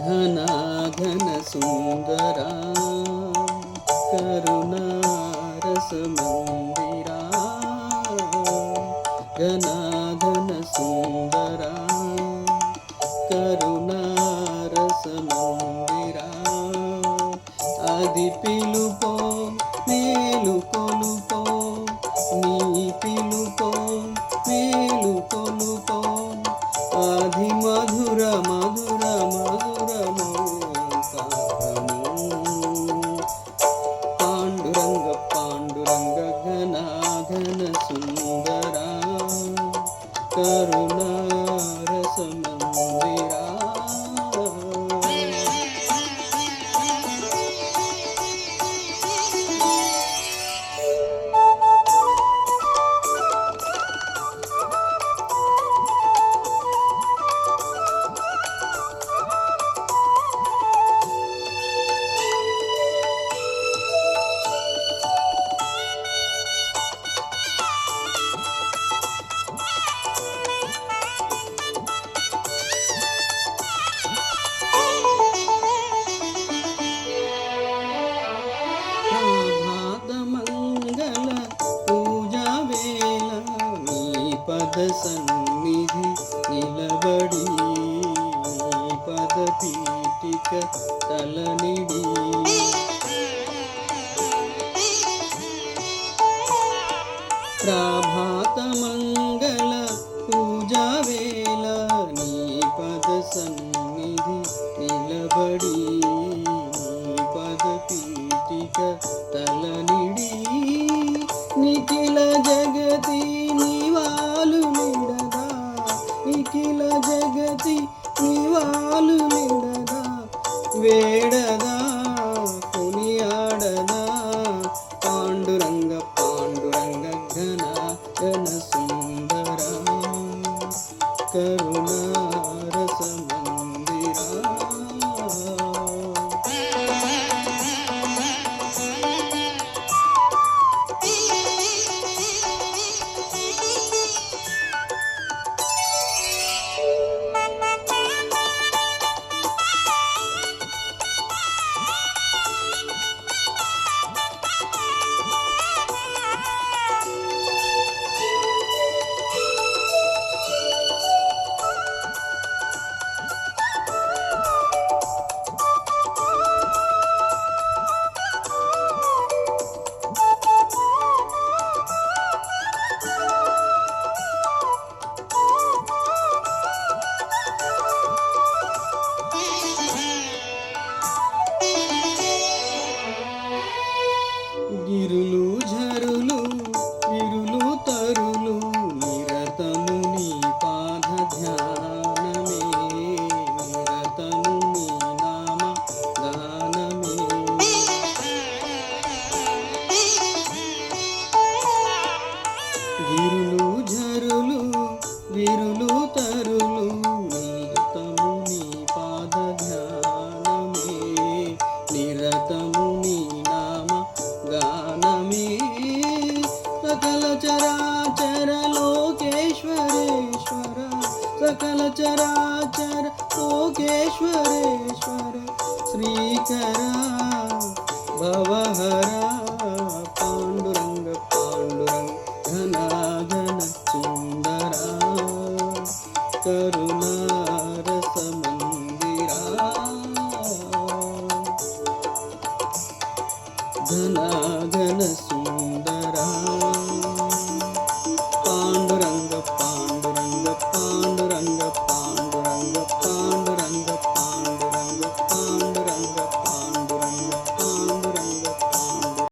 घन सुन्दरा करुणारसमन्दिरा घना घन सुन्दरा करुण मन्दिरा సన్నిధి నిలబడి పదపీఠిక తలనిడి జగతి నివాలు నిడదా వేడదా గిరులు చరాచర లోకేశ్వరేశ్వర సకల చరాచర లోకేశ్వరేశ్వర శ్రీకర భవహర పాండురంగ పాండురంగ ఘనాగణ సుందర కరుణారస మందిరా ఘనాగణ సుందర